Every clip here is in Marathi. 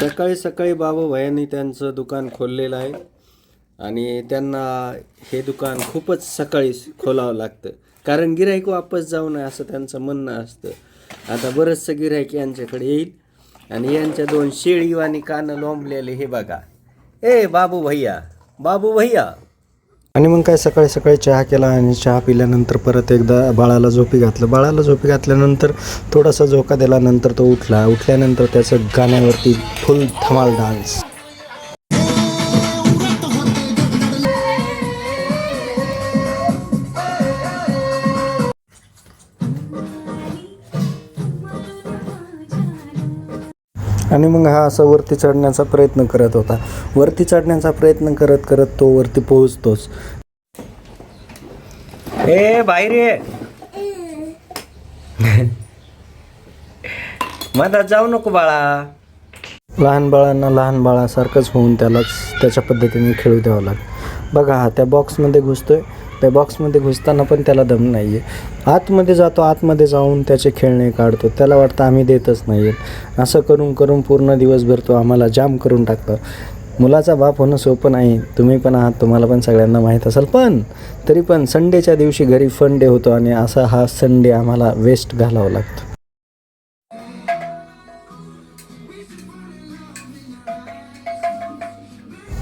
सकाळी सकाळी बाबा भयानी त्यांचं दुकान खोललेलं आहे. आणि त्यांना हे दुकान खूपच सकाळी खोलावं लागतं. कारण गिराईक वापस जाऊ नये असं त्यांचं म्हणणं असतं. आता बरंचसं गिराईक यांच्याकडे येईल. आणि यांच्या दोन शेळीवाणी कानं लोंबलेले हे बघा. ए बाबू भैया बाबू भैया आणि मग काय सकाळी सकाळी चहा केला आणि चहा पिल्यानंतर परत एकदा बाळाला झोपी घातलं. बाळाला झोपी घातल्यानंतर थोडासा झोका दिला नंतर तो उठला. उठल्यानंतर त्याचं गाण्यावरती फुल धमाल डान्स आणि मग हा असा वरती चढण्याचा प्रयत्न करत होता. वरती चढण्याचा प्रयत्न करत करत तो वरती पोहोचतोच. ए बाहेर ये. मधात जाऊ नको बाळा. लहान बाळांना लहान बाळासारखंच होऊन त्यालाच त्याच्या पद्धतीने खेळू द्यावं लागतं बघा हा त्या बॉक्समध्ये घुसतोय. त्या बॉक्समध्ये घुसताना पण त्याला दम नाही आहे आतमध्ये जातो आतमध्ये जाऊन त्याचे खेळणे काढतो. त्याला वाटतं आम्ही देतच नाही आहेत असं करून करून पूर्ण दिवसभर तो आम्हाला जाम करून टाकतो. मुलाचा बाप होणं सोपं नाही. तुम्ही पण आहात तुम्हाला पण सगळ्यांना माहीत असेल. पण तरी पण संडेच्या दिवशी घरी फन डे होतो आणि असा हा संडे आम्हाला वेस्ट घालावा लागतो.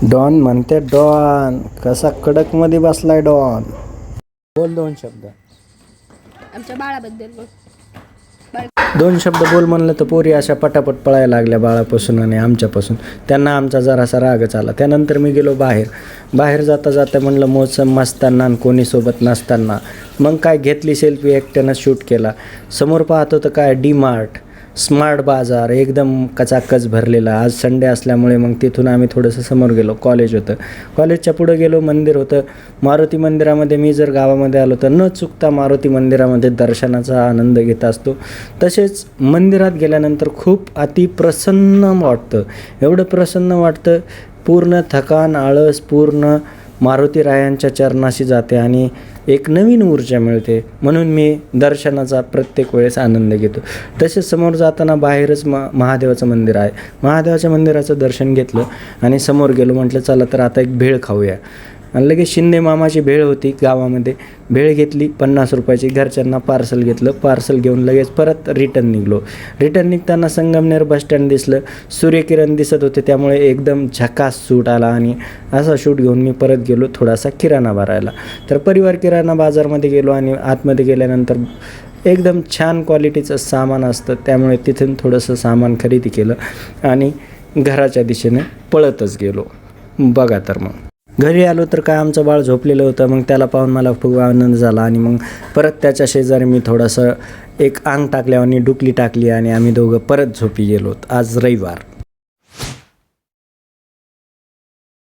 डॉन म्हणते डॉन कसा कडकमध्ये बसलाय डॉन? बोल दोन शब्द. आमच्या बाळाबद्दल बोल. दोन शब्द बोल म्हणलं तर पोरी अशा पटापट पळायला लागल्या बाळापासून आणि आमच्यापासून. त्यांना आमचा जरासा रागच आला. त्यानंतर मी गेलो बाहेर. बाहेर जाता जाता म्हणलं मोसम मस्ताना आणि कोणी सोबत नसताना. मग काय घेतली सेल्फी एकट्यानं शूट केला. समोर पाहत होतं काय डी मार्ट स्मार्ट बाजार एकदम कचाकच भरलेला. आज संडे असल्यामुळे मग तिथून आम्ही थोडंसं समोर गेलो कॉलेज होतं. कॉलेजच्या पुढं गेलो मंदिर होतं. मारुती मंदिरामध्ये मी जर गावामध्ये आलो तर न चुकता मारुती मंदिरामध्ये दर्शनाचा आनंद घेत असतो. तसेच मंदिरात गेल्यानंतर खूप अति प्रसन्न वाटतं. एवढं प्रसन्न वाटतं पूर्ण थकान आळस पूर्ण मारुती रायांच्या चरणाशी जाते आणि एक नवीन ऊर्जा मिळते. म्हणून मी दर्शनाचा प्रत्येक वेळेस आनंद घेतो. तसेच समोर जाताना बाहेरच म महादेवाचं मंदिर आहे. महादेवाच्या मंदिराचं दर्शन घेतलं आणि समोर गेलो म्हटलं चला तर आता एक भेळ खाऊया. आणि लगेच शिंदे मामाची भेळ होती गावामध्ये. भेळ घेतली पन्नास रुपयाची. घरच्यांना पार्सल घेतलं. पार्सल घेऊन लगेच परत रिटर्न निघलो. रिटर्न निघताना संगमनेर बसस्टँड दिसलं. सूर्यकिरण दिसत होते त्यामुळे एकदम झकास सूट आला आणि असा शूट घेऊन मी परत गेलो थोडासा किराणा भरायला. तर परिवार किराणा बाजारमध्ये गेलो आणि आतमध्ये गेल्यानंतर एकदम छान क्वालिटीचं सामान असतं. त्यामुळे तिथून थोडंसं सामान खरेदी केलं आणि घराच्या दिशेने पळतच गेलो. बघा तर मग. घरी आलो तर काय आमचं बाळ झोपलेलं होतं मग त्याला पाहून मला खूप आनंद झाला आणि मग परत त्याच्या शेजारी मी थोडंसं एक अंग टाकल्यावर आणि डुकली टाकली आणि आम्ही दोघं परत झोपी गेलो आज रविवार.